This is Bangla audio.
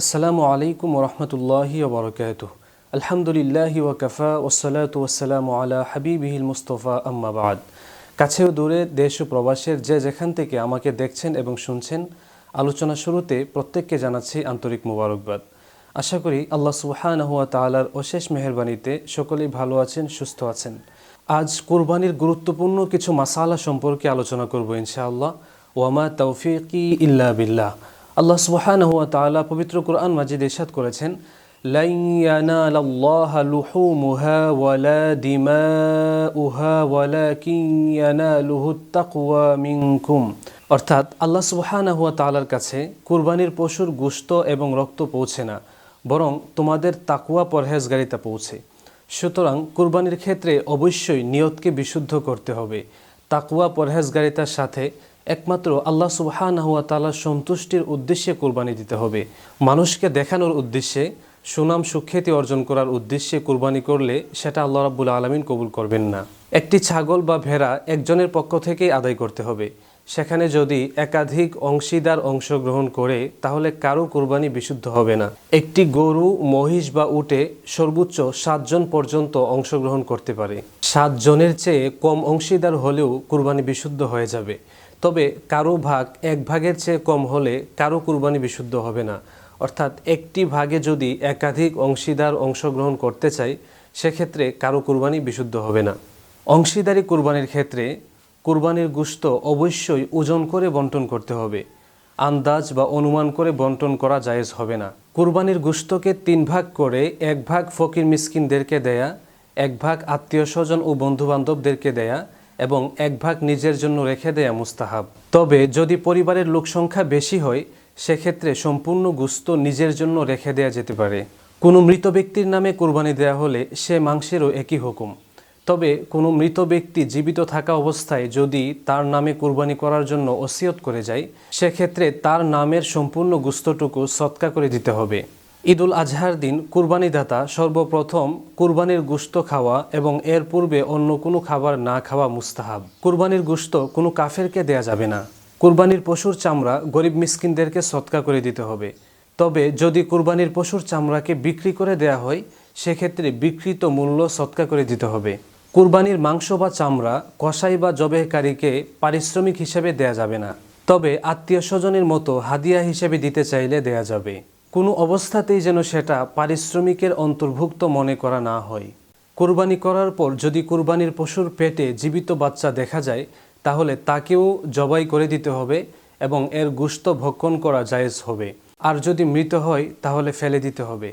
আসসালামু আলাইকুম রহমতুল্লাহি ওবরকাত আলহামদুলিল্লাহি ওয়াকাফা ওসালাত ওয়াসালাম আলা হাবিবিহিল মুস্তফা আম্মাবাদ কাছেও দূরে, দেশ ও প্রবাসের যে যেখান থেকে আমাকে দেখছেন এবং শুনছেন, আলোচনা শুরুতে প্রত্যেককে জানাচ্ছি আন্তরিক মুবারকবাদ। আশা করি আল্লাহ সুবহানাহু ওয়া তাআলার অশেষ মেহেরবানিতে সকলেই ভালো আছেন, সুস্থ আছেন। আজ কোরবানির গুরুত্বপূর্ণ কিছু মাসালা সম্পর্কে আলোচনা করব ইনশাআল্লাহ। ওয়ামা তৌফিকি ইল্লা বিল্লাহ। আল্লাহ সুবহানাহু ওয়া তাআলা পবিত্র কোরআন মাজিদ ইরশাদ করেছেন অর্থাৎ আল্লাহ সুবহানাহু ওয়া তাআলার কাছে কুরবানির পশুর গুস্ত এবং রক্ত পৌঁছে না, বরং তোমাদের তাকওয়া পরহেজগারিতা পৌঁছে। সুতরাং কুরবানির ক্ষেত্রে অবশ্যই নিয়তকে বিশুদ্ধ করতে হবে। তাকুয়া পরহেজগারিতার সাথে একমাত্র আল্লাহ সুবহানাহু ওয়া তাআলার সন্তুষ্টির উদ্দেশ্যে কুরবানি দিতে হবে। মানুষকে দেখানোর উদ্দেশ্যে, সুনাম সুখ্যাতি অর্জন করার উদ্দেশ্যে কুরবানি করলে সেটা আল্লাহ রাব্বুল আলামিন কবুল করবেন না। একটি ছাগল বা ভেড়া একজনের পক্ষ থেকেই আদায় করতে হবে। সেখানে যদি একাধিক অংশীদার অংশগ্রহণ করে, তাহলে কারও কুরবানি বিশুদ্ধ হবে না। একটি গরু, মহিষ বা উটে সর্বোচ্চ সাতজন পর্যন্ত অংশগ্রহণ করতে পারে। সাতজনের চেয়ে কম অংশীদার হলেও কুরবানি বিশুদ্ধ হয়ে যাবে। তবে কারও ভাগ এক ভাগের চেয়ে কম হলে কারও কুরবানি বিশুদ্ধ হবে না। অর্থাৎ একটি ভাগে যদি একাধিক অংশীদার অংশগ্রহণ করতে চাই সেক্ষেত্রে কারও কুরবানি বিশুদ্ধ হবে না। অংশীদারি কুরবানির ক্ষেত্রে কুরবানির গুস্ত অবশ্যই ওজন করে বন্টন করতে হবে। আন্দাজ বা অনুমান করে বন্টন করা জায়েজ হবে না। কুরবানির গুস্তকে তিন ভাগ করে এক ভাগ ফকির মিসকিনদেরকে দেয়া, এক ভাগ আত্মীয় স্বজন ও বন্ধুবান্ধবদেরকে দেয়া এবং এক ভাগ নিজের জন্য রেখে দেয়া মুস্তাহাব। তবে যদি পরিবারের লোক সংখ্যা বেশি হয়, সেক্ষেত্রে সম্পূর্ণ গুস্ত নিজের জন্য রেখে দেয়া যেতে পারে। কোনো মৃত ব্যক্তির নামে কোরবানি দেয়া হলে সে মাংসেরও একই হুকুম। তবে কোনো মৃত ব্যক্তি জীবিত থাকা অবস্থায় যদি তার নামে কুরবানি করার জন্য ওসিয়ত করে যায়, সেক্ষেত্রে তার নামের সম্পূর্ণ গুস্তটুকু সৎকা করে দিতে হবে। ঈদুল আজহার দিন কুরবানিদাতা সর্বপ্রথম কুরবানির গুস্ত খাওয়া এবং এর পূর্বে অন্য কোনো খাবার না খাওয়া মুস্তাহাব। কুরবানির গুস্ত কোনো কাফেরকে দেয়া যাবে না। কুরবানির পশুর চামড়া গরিব মিসকিনদেরকে সৎকা করে দিতে হবে। তবে যদি কুরবানির পশুর চামড়াকে বিক্রি করে দেয়া হয়, সেক্ষেত্রে বিকৃত মূল্য সৎকা করে দিতে হবে। কুরবানির মাংস বা চামড়া কষাই বা জবেহকারীকে পারিশ্রমিক হিসেবে দেয়া যাবে না। তবে আত্মীয় স্বজনের মতো হাদিয়া হিসেবে দিতে চাইলে দেয়া যাবে। কোনো অবস্থাতেই যেন সেটা পারিশ্রমিকের অন্তর্ভুক্ত মনে করা না হয়। কুরবানি করার পর যদি কুরবানির পশুর পেটে জীবিত বাচ্চা দেখা যায়, তাহলে তাকেও জবাই করে দিতে হবে এবং এর গুস্ত ভক্ষণ করা জায়েজ হবে। আর যদি মৃত হয়, তাহলে ফেলে দিতে হবে।